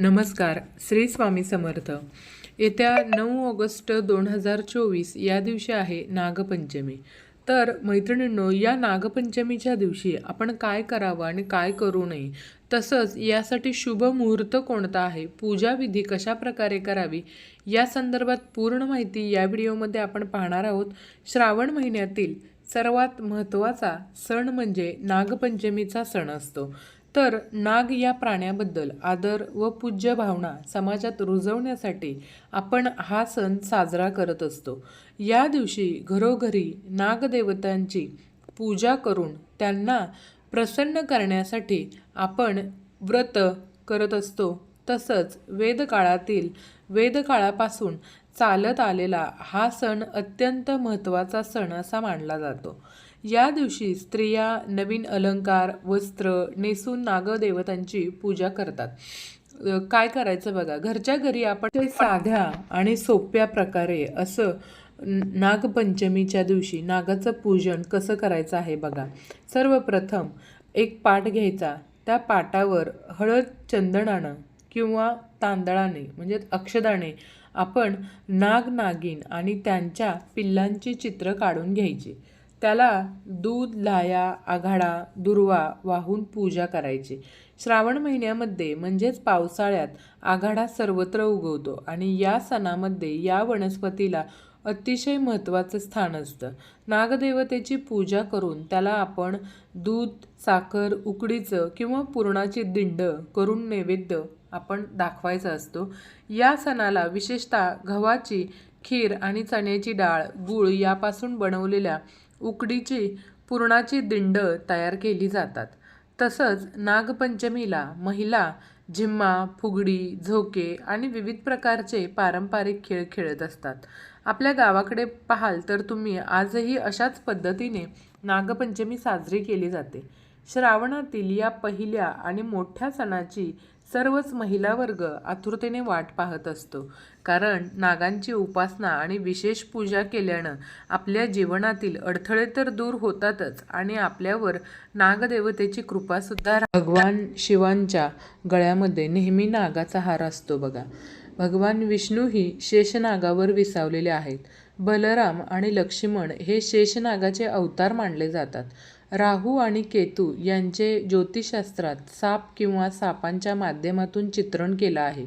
नमस्कार श्री स्वामी समर्थ. येत्या नऊ ऑगस्ट दोन हजार चोवीस या दिवशी आहे नागपंचमी. तर मैत्रिणींनो या नागपंचमीच्या दिवशी आपण काय करावं आणि काय करू नये? तसंच यासाठी शुभ मुहूर्त कोणता आहे? पूजाविधी कशा प्रकारे करावी? या संदर्भात पूर्ण माहिती या व्हिडिओमध्ये आपण पाहणार आहोत. श्रावण महिन्यातील सर्वात महत्त्वाचा सण म्हणजे नागपंचमीचा सण असतो. तर नाग या प्राण्याबद्दल आदर व पूज्य भावना समाजात रुजवण्यासाठी आपण हा सण साजरा करत असतो. या दिवशी घरोघरी नागदेवतांची पूजा करून त्यांना प्रसन्न करण्यासाठी आपण व्रत करत असतो. तसंच वेदकाळातील वेदकाळापासून चालत आलेला हा सण अत्यंत महत्त्वाचा सण असा मानला जातो. या दिवशी स्त्रिया नवीन अलंकार वस्त्र नेसून नागदेवतांची पूजा करतात. काय करायचं बघा घरच्या घरी आपण ते साध्या आणि सोप्या प्रकारे असं नागपंचमीच्या दिवशी नागाचं पूजन कसं करायचं आहे बघा. सर्वप्रथम एक पाट घ्यायचा. त्या पाटावर हळद चंदनानं किंवा तांदळाने म्हणजे अक्षदाने आपण नाग नागिन आणि त्यांच्या पिल्लांची चित्र काढून घ्यायची. त्याला दूध लाया आघाडा दुर्वा वाहून पूजा करायची. श्रावण महिन्यामध्ये म्हणजेच पावसाळ्यात आघाडा सर्वत्र उगवतो आणि या सणामध्ये या वनस्पतीला अतिशय महत्त्वाचं स्थान असतं. नागदेवतेची पूजा करून त्याला आपण दूध साखर उकडीचं किंवा पुरणाची दिंड करून नैवेद्य आपण दाखवायचा असतो. या सणाला विशेषतः गव्हाची खीर आणि चण्याची डाळ गूळ यापासून बनवलेल्या उकडीची पुरणाची दिंड तयार केली जातात. तसंच नागपंचमीला महिला झिम्मा फुगडी झोके आणि विविध प्रकारचे पारंपरिक खेळ खेळत असतात. आपल्या गावाकडे पाहाल तर तुम्ही आजही अशाच पद्धतीने नागपंचमी साजरी केली जाते. श्रावणातील या पहिल्या आणि मोठ्या सणाची सर्वच महिला वर्ग आतुरतेने वाट पाहत असतो. कारण नागांची उपासना आणि विशेष पूजा केल्यानं आपल्या जीवनातील अडथळे तर दूर होतातच आणि आपल्यावर नागदेवतेची कृपासुद्धा भगवान शिवांच्या गळ्यामध्ये नेहमी नागाचा हार असतो बघा. भगवान विष्णूही शेषनागावर विसावलेले आहेत. बलराम आणि लक्ष्मण हे शेषनागाचे अवतार मानले जातात. राहू आणि केतू यांचे ज्योतिषशास्त्रात साप किंवा सापांच्या माध्यमातून चित्रण केलं आहे.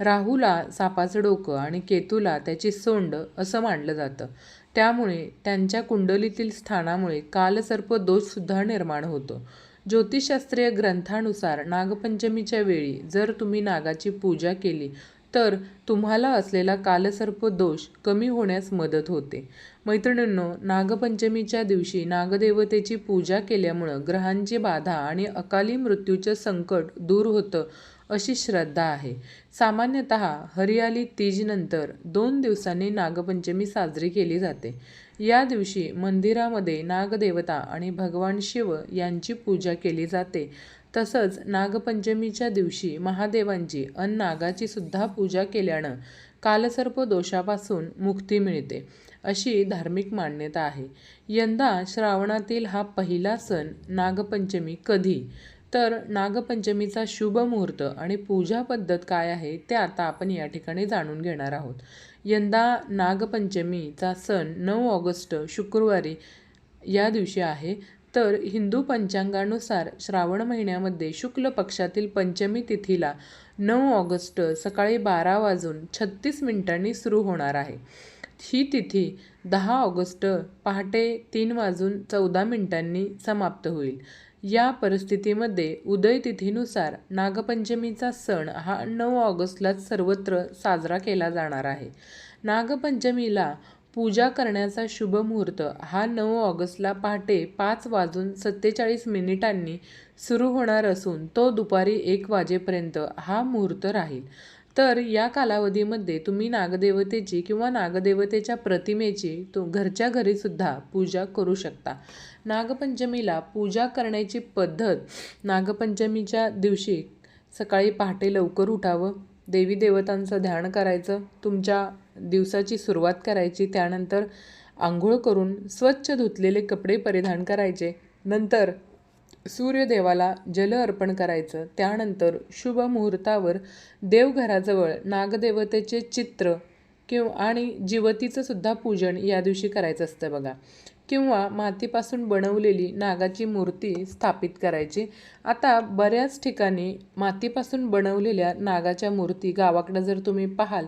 राहूला सापाचं डोकं आणि केतूला त्याची सोंड असं मानलं जातं. त्यामुळे त्यांच्या कुंडलीतील स्थानामुळे कालसर्प दोषसुद्धा निर्माण होतो. ज्योतिषशास्त्रीय ग्रंथानुसार नागपंचमीच्या वेळी जर तुम्ही नागाची पूजा केली तर तुम्हाला असलेला कालसर्प दोष कमी होण्यास मदत होते. मैत्रिणींनो नागपंचमीच्या दिवशी नागदेवतेची पूजा केल्यामुळं ग्रहांची बाधा आणि अकाली मृत्यूचं संकट दूर होतं अशी श्रद्धा आहे. सामान्यतः हरियाली तीजनंतर दोन दिवसांनी नागपंचमी साजरी केली जाते. या दिवशी मंदिरामध्ये नागदेवता आणि भगवान शिव यांची पूजा केली जाते. तसंच नागपंचमीच्या दिवशी महादेवांची अन नागाची सुद्धा पूजा केल्यानं कालसर्प दोषापासून मुक्ती मिळते अशी धार्मिक मान्यता आहे. यंदा श्रावणातील हा पहिला सण नागपंचमी कधी? तर नागपंचमीचा शुभ मुहूर्त आणि पूजा पद्धत काय आहे ते आता आपण या ठिकाणी जाणून घेणार आहोत. यंदा नागपंचमीचा सण नऊ ऑगस्ट शुक्रवारी या दिवशी आहे. तर हिंदू पंचांगानुसार श्रावण महिन्यामध्ये शुक्ल पक्षातील पंचमी तिथीला नऊ ऑगस्ट सकाळी बारा वाजून छत्तीस मिनिटांनी सुरू होणार आहे. ही तिथी दहा ऑगस्ट पहाटे तीन वाजून चौदा मिनिटांनी समाप्त होईल. या परिस्थितीमध्ये उदय तिथीनुसार नागपंचमीचा सण हा नऊ ऑगस्टलाच सर्वत्र साजरा केला जाणार आहे. नागपंचमीला पूजा करण्याचा शुभ मुहूर्त. हा नऊ ऑगस्टला पहाटे पाच वाजून सत्तेचाळीस मिनिटांनी सुरू होणार असून तो दुपारी एक वाजेपर्यंत हा मुहूर्त राहील. तर या कालावधीमध्ये तुम्ही नागदेवतेची किंवा नागदेवतेच्या प्रतिमेची तो घरच्या घरीसुद्धा पूजा करू शकता. नागपंचमीला पूजा करण्याची पद्धत नागपंचमीच्या दिवशी सकाळी पहाटे लवकर उठावं. देवी देवतांचं ध्यान करायचं तुमच्या दिवसाची सुरुवात करायची त्यानंतर आंघोळ करून स्वच्छ धुतलेले कपडे परिधान करायचे. नंतर सूर्यदेवाला जल अर्पण करायचं. त्यानंतर शुभ मुहूर्तावर देवघराजवळ नागदेवतेचे चित्र किंवा आणि जिवतीचं सुद्धा पूजन या दिवशी करायचं असतं बघा. किंवा मातीपासून बनवलेली नागाची मूर्ती स्थापित करायची. आता बऱ्याच ठिकाणी मातीपासून बनवलेल्या नागाच्या मूर्ती गावाकडं जर तुम्ही पाहाल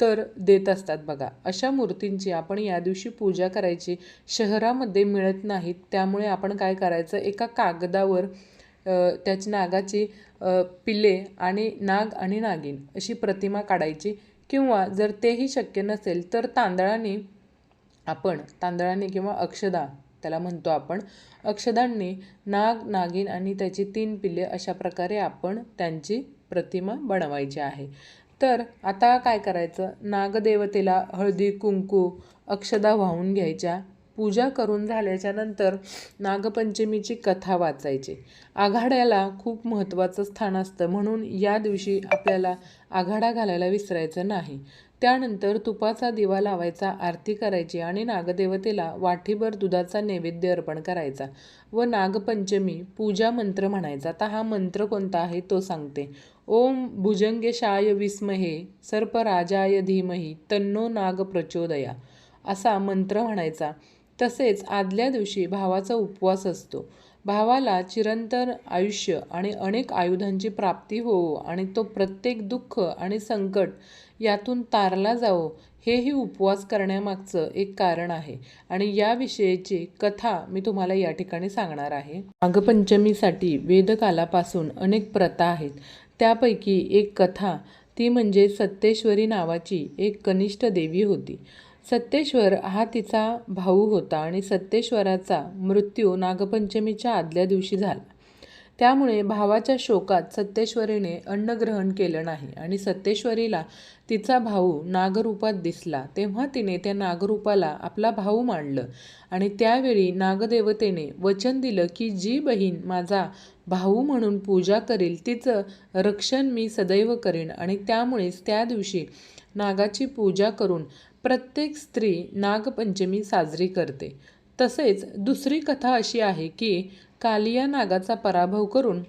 तर देत असतात बघा. अशा मूर्तींची आपण या दिवशी पूजा करायची. शहरामध्ये मिळत नाहीत. त्यामुळे आपण काय करायचं? एका कागदावर त्याची नागाची पिल्ले आणि नाग आणि नागिन अशी प्रतिमा काढायची. किंवा जर तेही शक्य नसेल तर तांदळाने आपण तांदळाने किंवा अक्षदा त्याला म्हणतो आपण अक्षदांनी नाग नागिन आणि त्याची तीन पिल्ले अशा प्रकारे आपण त्यांची प्रतिमा बनवायची आहे. तर आता काय करायचं? नागदेवतेला हळदी कुंकू अक्षदा वाहून घ्यायच्या. पूजा करून झाल्याच्यानंतर नागपंचमीची कथा वाचायची. आघाड्याला खूप महत्त्वाचं स्थान असतं म्हणून या दिवशी आपल्याला आघाडा घालायला विसरायचं नाही. त्यानंतर तुपाचा दिवा लावायचा आरती करायची आणि नागदेवतेला वाटीभर दुधाचा नैवेद्य अर्पण करायचा व नागपंचमी पूजा मंत्र म्हणायचा. आता हा मंत्र कोणता आहे तो सांगते. ओम भुजंगेशाय विस्महे सर्पराजाय धीमही तन्नो नाग प्रचोदया असा मंत्र म्हणायचा. तसेच आदल्या दिवशी भावाचा उपवास असतो. भावाला चिरंतर आयुष्य आणि अनेक आयुधांची प्राप्ती होवो आणि तो प्रत्येक दुःख आणि संकट यातून तारला जावो हेही उपवास करण्यामागचं एक कारण आहे. आणि याविषयीची कथा मी तुम्हाला या ठिकाणी सांगणार आहे. नागपंचमीसाठी वेदकालापासून अनेक प्रथा आहेत. त्यापैकी एक कथा ती म्हणजे सत्तेश्वरी नावाची एक कनिष्ठ देवी होती. सत्तेश्वर हा तिचा भाऊ होता आणि सत्तेश्वराचा मृत्यू नागपंचमीच्या आदल्या दिवशी झाला. त्यामुळे भावाच्या शोकात सत्तेश्वरीने अन्नग्रहण केलं नाही आणि सत्तेश्वरीला तिचा भाऊ नागरूपात दिसला. तेव्हा तिने त्या नागरूपाला आपला भाऊ मानलं आणि त्यावेळी नागदेवतेने वचन दिलं की जी बहीण माझा भाऊ म्हणून पूजा करेल तिचं रक्षण मी सदैव करेन. आणि त्यामुळेच त्या दिवशी नागाची पूजा करून प्रत्येक स्त्री नागपंचमी साजरी करते. तसेच दुसरी कथा अशी आहे की कालिया नागाचा पराभव करून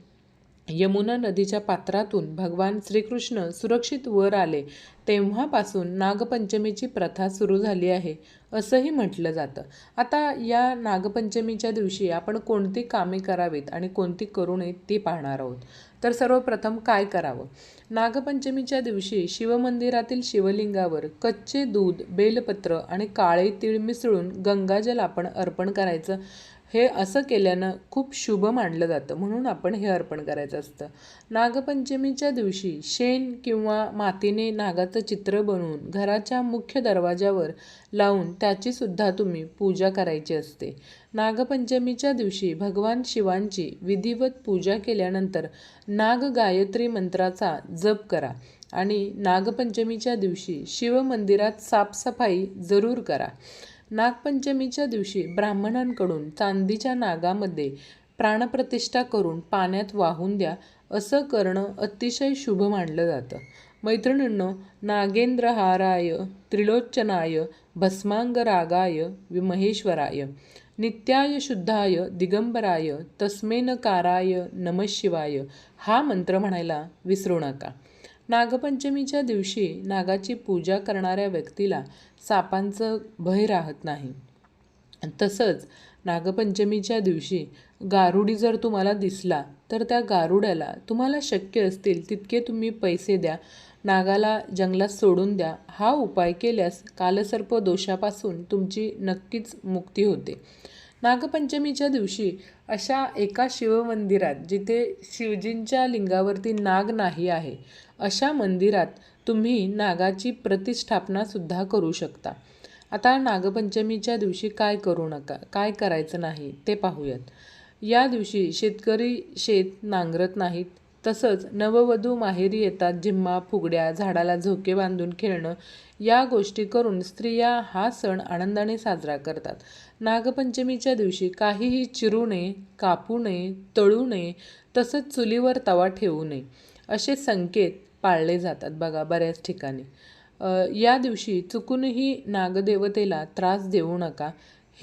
यमुना नदीच्या पात्रातून भगवान श्रीकृष्ण सुरक्षित वर आले. तेव्हापासून नागपंचमीची प्रथा सुरू झाली आहे असंही म्हटलं जातं. आता या नागपंचमीच्या दिवशी आपण कोणती कामे करावीत आणि कोणती करू नयेत ती पाहणार आहोत. तर सर्वप्रथम काय करावं? नागपंचमीच्या दिवशी शिवमंदिरातील शिवलिंगावर कच्चे दूध बेलपत्र आणि काळे तीळ मिसळून गंगाजल आपण अर्पण करायचं. हे असं केल्यानं खूप शुभ मानलं जातं. म्हणून आपण हे अर्पण करायचं असतं. नागपंचमीच्या दिवशी शेण किंवा मातीने नागाचं चित्र बनवून घराच्या मुख्य दरवाजावर लावून त्याचीसुद्धा तुम्ही पूजा करायची असते. नागपंचमीच्या दिवशी भगवान शिवांची विधिवत पूजा केल्यानंतर नाग गायत्री मंत्राचा जप करा आणि नागपंचमीच्या दिवशी शिवमंदिरात साफसफाई जरूर करा. नागपंचमीच्या दिवशी ब्राह्मणांकडून चांदीच्या नागामध्ये प्राणप्रतिष्ठा करून पाण्यात वाहून द्या असं करणं अतिशय शुभ मानलं जातं. मैत्रिणींनो नागेंद्रहाराय त्रिलोचनाय भस्मांग रागाय महेश्वराय नित्याय शुद्धाय दिगंबराय तस्मेनकाराय नमशिवाय हा मंत्र म्हणायला विसरू नका. नागपंचमीच्या दिवशी नागाची पूजा करणाऱ्या व्यक्तीला सापांचं भय राहत नाही. तसंच नागपंचमीच्या दिवशी गारुडी जर तुम्हाला दिसला तर त्या गारुड्याला तुम्हाला शक्य असतील तितके तुम्ही पैसे द्या. नागाला जंगलात सोडून द्या. हा उपाय केल्यास कालसर्प दोषापासून तुमची नक्कीच मुक्ती होते. नागपंचमीच्या दिवशी अशा एका शिवमंदिरात जिथे शिवजींच्या लिंगावरती नाग नाही आहे अशा मंदिरात तुम्ही नागाची प्रतिष्ठापनासुद्धा करू शकता. आता नागपंचमीच्या दिवशी काय करू नका काय करायचं नाही ते पाहूयात. या दिवशी शेतकरी शेत नांगरत नाहीत तसंच नववधू माहेरी येतात जिम्मा फुगड्या झाडाला झोके बांधून खेळणं या गोष्टी करून स्त्रिया हा सण आनंदाने साजरा करतात. नागपंचमीच्या दिवशी काहीही चिरू नये कापू नये तळू नये तसंच चुलीवर तवा ठेवू नये असे संकेत पाळले जातात बघा बऱ्याच ठिकाणी. या दिवशी चुकूनही नागदेवतेला त्रास देऊ नका.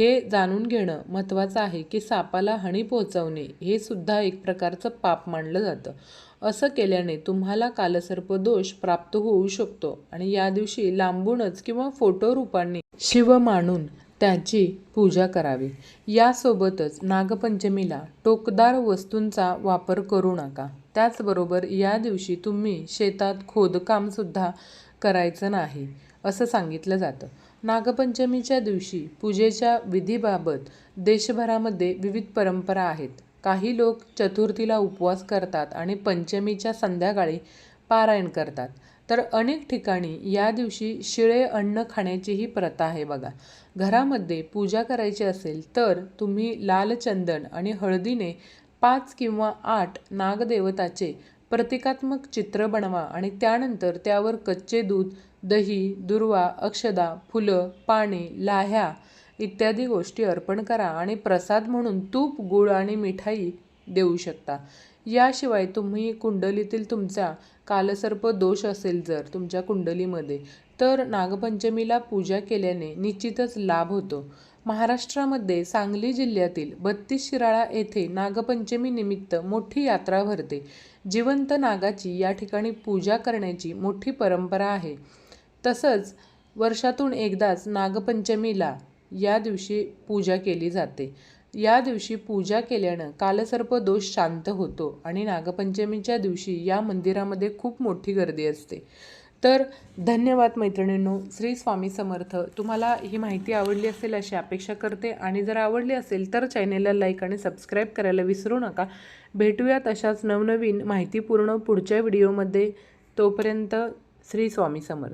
हे जाणून घेणं महत्त्वाचं आहे की सापाला हानी पोहोचवणे हे सुद्धा एक प्रकारचं पाप मानलं जातं. असं केल्याने तुम्हाला कालसर्प दोष प्राप्त होऊ शकतो आणि या दिवशी लांबूनच किंवा फोटो रूपाने शिव मानून त्याची पूजा करावी. यासोबतच नागपंचमीला टोकदार वस्तूंचा वापर करू नका. त्याचबरोबर या दिवशी तुम्ही शेतात खोदकामसुद्धा करायचं नाही असं सांगितलं जातं. नागपंचमीच्या दिवशी पूजेच्या विधीबाबत देशभरामध्ये विविध परंपरा आहेत. काही लोक चतुर्थीला उपवास करतात आणि पंचमीच्या संध्याकाळी पारायण करतात. तर अनेक ठिकाणी या दिवशी शिळे अन्न खाण्याचीही प्रथा आहे बघा. घरामध्ये पूजा करायची असेल तर तुम्ही लाल चंदन आणि हळदीने पाच किंवा आठ नागदेवताचे प्रतिकात्मक चित्र बनवा आणि त्यानंतर त्यावर कच्चे दूध दही दुर्वा अक्षदा फुलं पाने लाह्या इत्यादी गोष्टी अर्पण करा आणि प्रसाद म्हणून तूप गुळ आणि मिठाई देऊ शकता. याशिवाय तुम्ही कुंडलीतील तुमचा कालसर्प दोष असेल जर तुमच्या कुंडलीमध्ये तर नागपंचमीला पूजा केल्याने निश्चितच लाभ होतो. महाराष्ट्रामध्ये सांगली जिल्ह्यातील बत्तीस शिराळा येथे नागपंचमीनिमित्त मोठी यात्रा भरते. जिवंत नागाची या ठिकाणी पूजा करण्याची मोठी परंपरा आहे. तसंच वर्षातून एकदाच नागपंचमीला या दिवशी पूजा केली जाते. या दिवशी पूजा केल्यानं कालसर्प दोष शांत होतो आणि नागपंचमीच्या दिवशी या मंदिरामध्ये खूप मोठी गर्दी असते. तर धन्यवाद मैत्रिणींनो. श्री स्वामी समर्थ. तुम्हाला ही माहिती आवडली असेल अशी अपेक्षा करते आणि जर आवडली असेल तर चॅनेलला लाईक आणि सबस्क्राईब करायला विसरू नका. भेटूयात अशाच नवनवीन माहितीपूर्ण पुढच्या व्हिडिओमध्ये. तोपर्यंत श्री स्वामी समर्थ.